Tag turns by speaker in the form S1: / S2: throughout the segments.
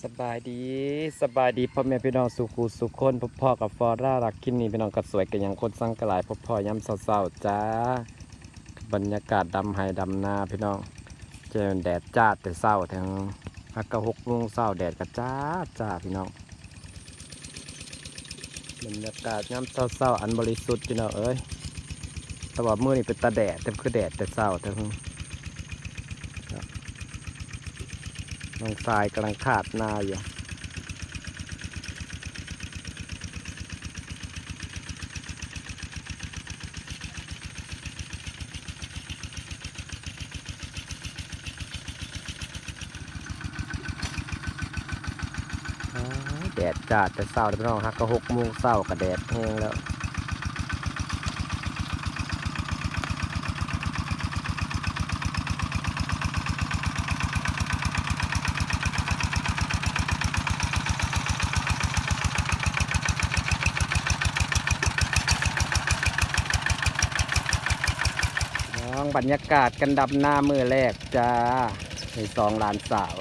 S1: สบายดีสบายดีพ่อแม่พี่น้องสุขูสุขคนพ่อพ่อกับฟอร่ารักกินนี่พี่น้องก็สวยกันอย่างคนสังกหลายพ่อพ่อย้ำเศร้าๆจ้า บรรยากาศดำไฮดำนาพี่น้องเจอแดดจ้าแต่เศร้าทั้งพักกะหกโมงเศร้าแดดก็จ้าจ้าพี่น้องบรรยากาศย้ำเศร้าๆอันบริสุทธิ์พี่น้องเอ้ยแต่ว่ามื้อนี้เป็นตาแดดแต่คือแดดแต่เศร้าทั้ง น้องทรายกำลังขาดนาอยู่แดดจัดแต่เศร้าพี่น้องฮักก็หกโมงเศร้ากับแดดแห้งแล้ว น้ องบรรยากาศกันดำหน้ามือแรกจ้าในสองหลานสาว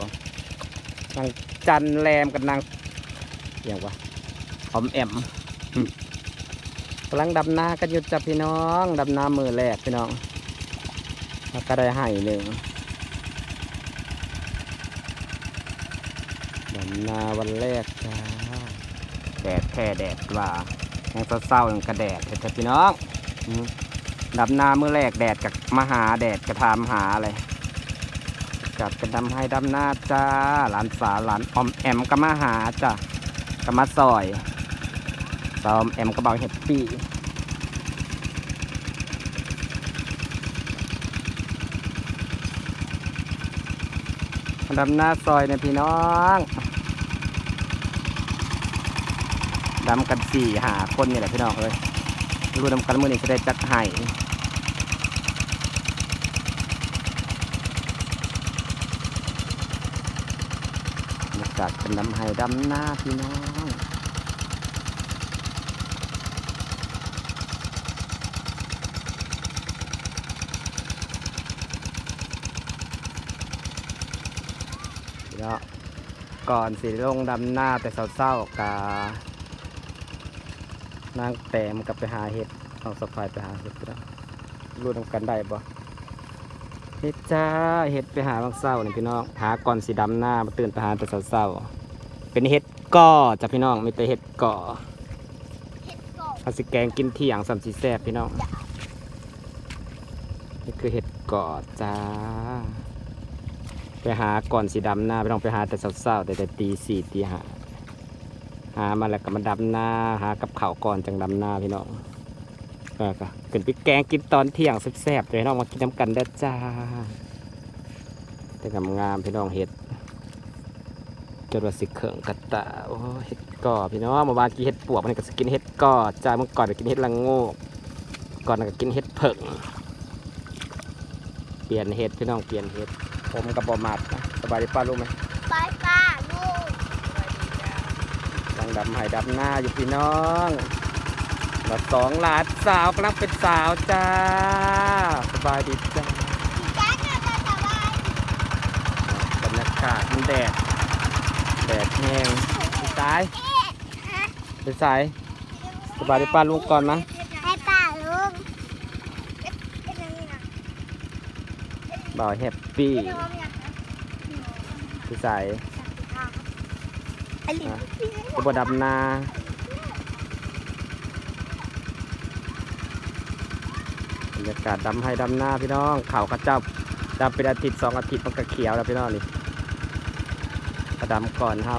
S1: นางจันแรมกับนางอย่างวะออมแอมกำลังดำหน้ากันอยู่จ้ะพี่น้องดำหน้ามือแรกพี่น้องแล้วก็ได้ให้หนึ่งดำหน้าวันแรกจ้าแดดแค่แดดว่ายังเศร้าๆยังกระแดดเห็นจ้ะพี่น้องอื ดับนาเมื่อแรกแดดกับมาหาแดดกระทามหาอะไรกัดกันดำให้ดำหน้าจ้าหลานสาวหลานอมแอมก็มาหาจ้ะก็มาซอยสาวอมแอมก็เบาเห็ดปี้มาดำหน้าซอยเนี่ยพี่น้องดำกันสี่หาคนนี่แหละพี่น้องเลยรู้นำกันมือนี้จะได้จักไห้ รยากาศเป็นดำไห้ดำหน้าพี่น้องแล้วก่อนสิลงดำหน้าแต่เศร้าๆกานางแต้มกับไปหาเห็ดเอาสะพายไปหาเห็ดพี่น้องรู้ทำกันได้บ่ เห็ดจ้าเห็ดไปหาบางเศร้านี่พี่น้องหาก่อนสีดำหน้ามาตื่นไปหาแต่เศร้าๆเป็นเห็ดก่อจ้ะพี่น้องไม่แต่เห็ดก่อ
S2: เห็ดกบ
S1: เอาสิแกงกินเที่ยงสัมสีแซ่บพี่น้องนี่คือเห็ดก่อจ้า ไปหาก่อนสีดำหน้าพี่น้องไปหาแต่เศร้าๆแต่แต่ตีสี่ตีห้าหามาแล้วก็มาดำหน้าหากับข้าวก่อนจังดำหน้าพี่น้อง ก็ก็ขึ้นไปแกงกินตอนเที่ยงแซ่บๆเลยน้องมากินน้ำกันเด้อจ้าแต่งงามๆพี่น้องเห็ดจนว่าสิเขิงกระตาโอ้เห็ดก่อพี่น้องเมื่อวานกินเห็ดปวกมันก็สกินเห็ดก่อจ้าเมื่อก่อนก็กินเห็ดละโงกก่อนก็กินเห็ดเผิงเปลี่ยนเห็ดพี่น้องเปลี่ยนเห็ดผมกับบอมัดนะสบายดีป้ารู้ไหม
S2: ไปป้าลูก
S1: กำลังดำไห้ดำหน้าอยู่พี่น้อง เราสองหลานสาวกำลังเป็นสาวจ้า สบายดีจ้า
S2: แจ๊คน่ะจะสบาย
S1: บรรยากาศมันแดด แดดแห้งพี่สายพี่สาย สบายดีป้าลุงก่อนนะ
S2: ให้ป้าลูกเป็นยังไงนะ
S1: บ่าวแฮปปี้
S2: เป็นยังไงนะ
S1: พี่สาย
S2: ไอ้ลิง
S1: กบดำนา รรยากาศดำให้ดำหน้าพี่น้องเขากระจับดำเป็นอาทิตย์สองอาทิตย์มันก็เขียวแล้วพี่น้องนี่กระดำก่อนเฮา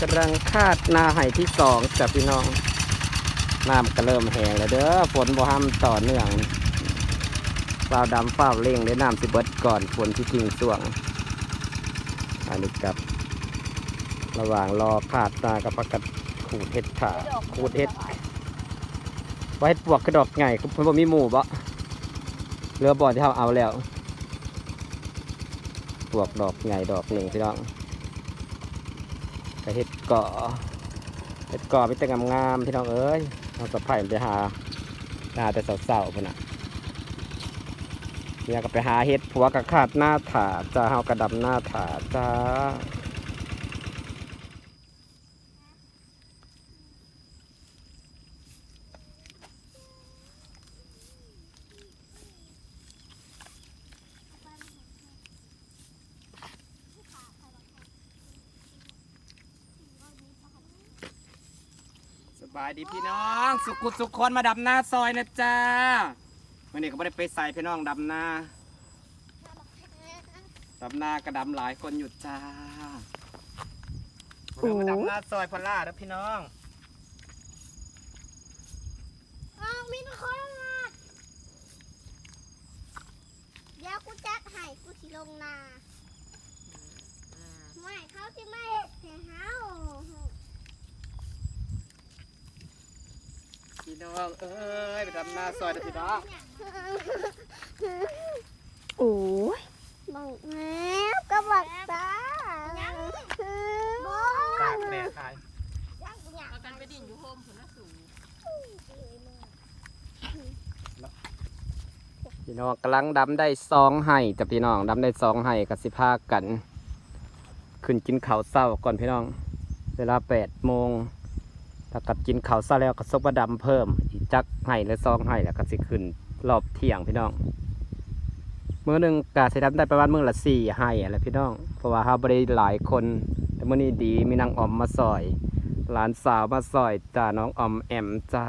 S1: กำลังคาดนาไห่ที่สองจ้ะพี่น้องน้ำก็เริ่มแห้งแล้วเด้อฝนบ่ห้ามต่อเนื่องเฝ้าดำเฝ้าเร่งได้น้ำสิเบิดก่อนฝนที่ทิ้งส่วงอันนี้กับ ระหว่างรอคาด นากับประกัดขูดเห็ดขาขูดเห็ดไว้เห็ดปวกกระดอกไงคือเพิ่นบ่มีหมู่บ่เรือบ่อที่เขาเอาแล้วปวกดอกไงดอกหนึ่งพี่น้องกระเห็ดเกาะเห็ดเกาะมีแต่งามๆพี่น้องเอ้ยเอาสะพายไปหาหาแต่สาวๆพุ่นน่ะอยากก็ไปหาเห็ดผัวกับขาดหน้าถาจ้าเฮากระดำหน้าถาจ้า บายดีพี่น้อง สุขุสุขคนมาดับหน้าซอยนะจ้าวันนี้ก็ไม่ได้ไปใส่พี่น้องดับหน้าดับหน้ากระดำหลายคนหยุดจ้าเรามาดับหน้าซอยพอลล่าแล้วพี่น้อง
S2: อ้าวมีคนมาเดี๋ยวกูจัดให้กูสิลงนาไม่เขาสิไม่เห็ดให้เฮา
S1: พี่ น้องเอ้ยไปดำหน้าซอยเด้อพี่น้อง
S2: โอ้ยบังแม่ก็บักตา
S1: ตากแม่ขาย
S3: เอากันไปดินอยู่โฮมผลละสูง
S1: พี่น้องกำลังดำได้ซองไห้จ้ะพี่น้องดำได้ซองไห้กับสิพากัน ขึ้นกินข้าวเศร้าก่อนพี่น้อง เวลาแปดโมง ถ้ากัดกินข้าวเศร้าแล้วก็ซกมาดำเพิ่ม อีกจักไห้และซองไห้แล้วก็สิขึ้นรอบเที่ยงพี่น้องมื้อหนึ่งกาสิดำได้ประมาณมื้อละสี่ไห้อะไรพี่น้อง เพราะว่าเขาบริหลายคน แต่มื้อนี้ดีมีนางออมมาซอยหลานสาวมาซอยจ้าน้องออมแอมจ้า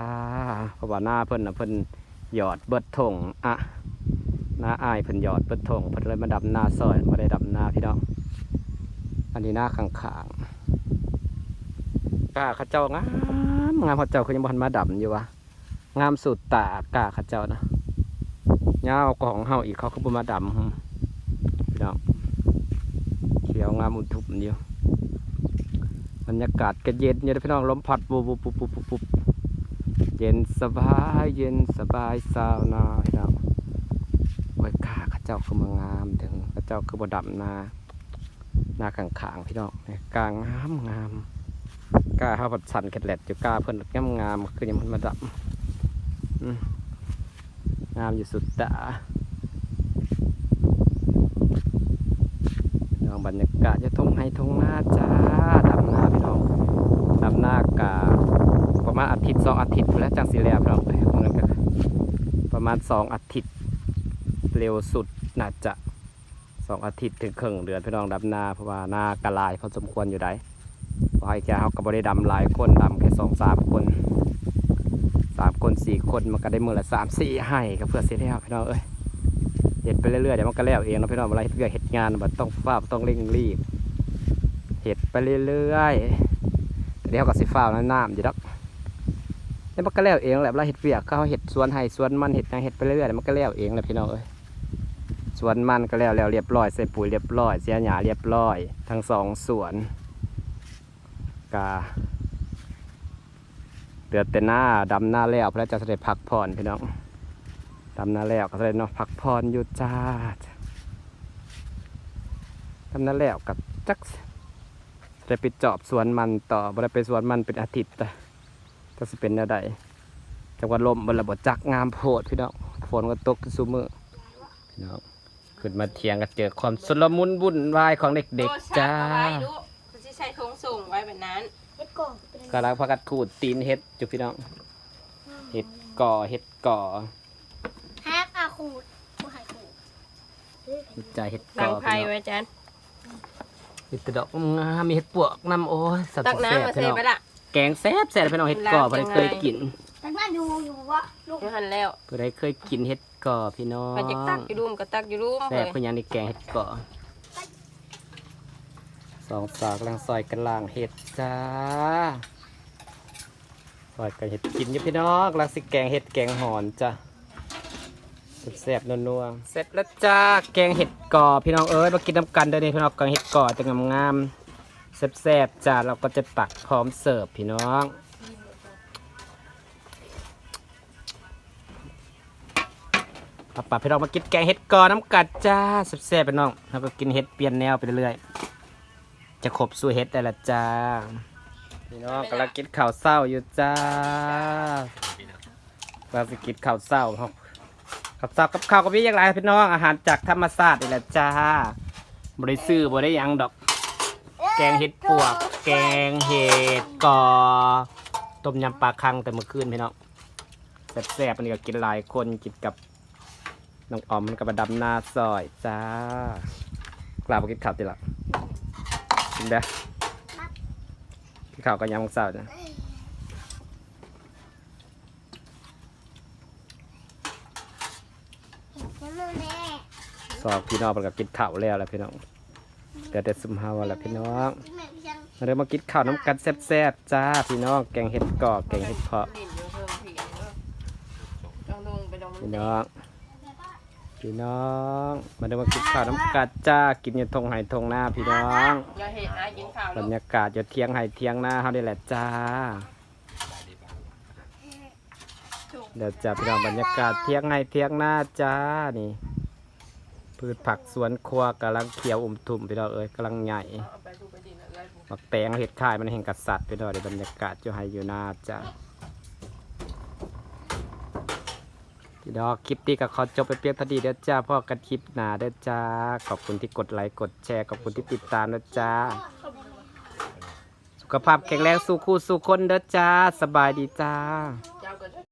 S1: เพราะว่าหน้าเพิ่นนะเพิ่นหยอดเบิดถงอะหน้าอายเพิ่นหยอดเบิดถงเพิ่นเลยมาดำหน้าซอยมาได้ดำหน้าพี่น้อง อันนี้หน้าข้างๆ กาขาเจ้างามงามขาเจ้าคือยังบ่ทันมาดำอยู่วะงามสุดตากาขาเจ้านะยาวกว่าของเฮาอีกเขาคือบ่มาดำหึพี่น้องเขียวงามอุทุมอยู่บรรยากาศก็เย็นอยู่เด้อพี่น้องลมพัดปุ๊บปุ๊บปุ๊บปุ๊บปุ๊บปุบเย็นสบายเย็นสบายสาวนาพี่น้องโอ้ยกาขาเจ้าคือมางามถึงขาเจ้าคือบ่ดำนาหน้าข้างๆพี่น้องกลางงามงาม กล้าเข้าผัดสันเข็ดแหลดอยู่กล้าเพิ่นงามงามคือยังมันมาดับงามอยู่สุดตาพี่น้องบรรยากาศจะทงให้ทงหน้าจ้าดำหน้าพี่น้องดำหน้ากาประมาณอาทิตย์สองอาทิตย์แล้วจังสีแล้วพี่น้องเอ้ยเหมือนกันประมาณสองอาทิตย์เร็วสุดน่าจะสองอาทิตย์ถึงครึ่งเดือนพี่น้องดำนาเพราะว่าหน้ากระลายพอสมควรอยู่ได้ เพราะให้แกเขาก็บ่ได้ดำหลายคนดำแค่สองสามคนสามคนสี่คนมันก็ได้มือละสามสี่ให้ก็เพื่อเสียแล้วพี่น้องเอ้ยเห็ดไปเรื่อยๆเดี๋ยวมันก็แล้วเองนะพี่น้องเวลาเฮ็ดเพื่อเห็ดงานมันต้องฟ้าต้องเร่งรีบเห็ดไปเรื่อยๆแต่เดี๋ยวก็สิฟ้าวน้ำๆอยู่ดอกเดี๋ยวมันก็แล้วเองแหละเวลาเห็ดเวียกเขาเห็ดสวนให้สวนมันเห็ดหยังเห็ดไปเรื่อยๆเดี๋ยวมันก็แล้วเองแหละพี่น้องเอ้ยสวนมันก็แล้วแล้วเรียบร้อยใส่ปุ๋ยเรียบร้อยเสียหญ้าเรียบร้อย ทั้งสองสวน กาเดือดแต่หน้าดำหน้าแล้วพื่อจะได้พักผ่อนพี่น้องดำหน้าแล้วก็จะได้เนาะพักผ่อนอยู่จ้าดำหน้าแล้วกับจักจะได้ไปจอบสวนมันต่อบ่ได้ไปสวนมันเป็นอาทิตย์แต่จะสิเป็นแนวใดจังหวัดลมบนระบบจักงามโพดพี่น้องฝนก็ตกซุมือพี่น้องขึ้นมาเทียงก็เจอความสลมุนวุ่นวายของเด็กๆจ้า
S3: นั้น
S2: เฮ็ดก่อนเป็น
S1: กำลังพักกัดขูดตีนเห็ดจุพี่น้องเห็ดก่อเห็ดก่อ
S2: แฮกอาขูดบ่ให้ขูด
S1: ใจเห็ด
S3: ตั้
S1: ก่
S3: ง
S1: อ
S3: ไพ่
S1: พี่น้อง
S3: ไว้จาน
S1: เห็ดแตะดอกงามมีเห็ดปวกน้ำโอ้ยสัตว์
S3: ตัก
S1: แซ่บ
S3: น้ำมา
S1: พี่
S3: ใส่
S1: น้อง
S3: ไปละ
S1: แกงแซ่บแซ่บพี่น้องเห็ดก่อ
S3: ล้าง
S1: เพื่อ
S3: จังไง
S1: เคยกิน
S2: แต่ว่าอยู่อยู่วะลูก
S3: นี่หันแล้ว
S1: เพื่อเคยกินเห็ดก่อพี่น้อง
S3: ไปจะตักอยู่รูมก็ตักอยู่รูม
S1: แซ่
S3: เล
S1: บ
S3: ย
S1: เพื่อยังในแกงเห็ดก่อ สองสาวกำลังซอยกันล่างเห็ดจ้าซอยกันเห็ดกินอยู่พี่น้องกำลังสิแกงเห็ดแกงหอนจ้ะแซ่บๆนัวๆเสร็จแล้วจ้าแกงเห็ดก่อพี่น้องเอ้ยมากินน้ำกันได้เลยพี่น้องแกงเห็ดก่อจะงามๆแซ่บๆจ้าเราก็จะตักพร้อมเสิร์ฟพี่น้องเอาปะพี่น้องมากินแกงเห็ดก่อน้ำกัดจ้าแซ่บๆพี่น้องแล้วก็กินเห็ดเปลี่ยนแนวไปเรื่อยๆ จะครบสู้เห็ดได้ละจ้าพี่น้องกำลังกินข้าวเศร้าอยู่จ้าเราสิกินข้าวเศร้าครับกับซับกับข้าวกับพี่อย่างไรพี่น้องอาหารจากธรรมศาสตร์นี่แหละจ้าบริซื้อบริยังดอก แกงเห็ดปวก แกงเห็ดกอต้มยำปลาคังแต่เมื่อคืนพี่น้องแซ่บๆอันนี้ก็กินหลายคนกินกับน้องออมมันกับมาดำหน้าซอยจ้ากลาบกินข้าวติละ กินเด้อกินข้าวกับยำของสาวจ้ะ
S2: เห็นแล้วแม่
S1: สอบพี่น้องมันก็กินข้าวแล้วแหละพี่น้องเดี๋ยวแต่ซุมเฮาแหละพี่น้อง
S2: ที่แม่พี่ยัง
S1: มาเริ่มมากินข้าวน้ำกันแซ่บๆจ้าพี่น้องแกงเห็ดกอกแกงเห็ดเพาะ
S3: ดินอยู่เพิ่มผีเนอะลองลงไปลอง
S1: พี่น้องพี่น้องมาเริ่มมากินข้าวน้ำกันจ้ากินอยู่ทงไห่ทงหน้าพี่น้อง
S3: อย่าเห็นนะกินข้าว
S1: บร
S3: ลู
S1: ร
S3: ก
S1: ยากาศอยู่เที่ยงไห่เที่ยงหน้าเขาได้แหละจ้าเดี๋ยวจะพี่น้องบรรยากาศเที่ยงไห่เที่ยงหน้าจ้านี่พืชผักสวนครัวกำลังเขียวอุ่มทุ่มพี่น้องเอ้ยกำลังใหญ่
S3: เอาไปดูไปดินเลย
S1: มักแตงเห็ดข่ายมันแห่งกษัตริย์ไปด้วยในบรรยากาศอยู่ไฮอยู่นาจ้ะี่ดอกคลิปนี้ก็ขอจบไปเพียงเท่านี้เด้อจ้าพ่อกันคลิปหนาเด้อจ้า ขอบคุณที่กดไลค์กดแชร์ขอบคุณที่ติดตามเด้อจ้า สุขภาพแข็งแรงสู้คู่สู้คนเด้อจ้า สบายดีจ้า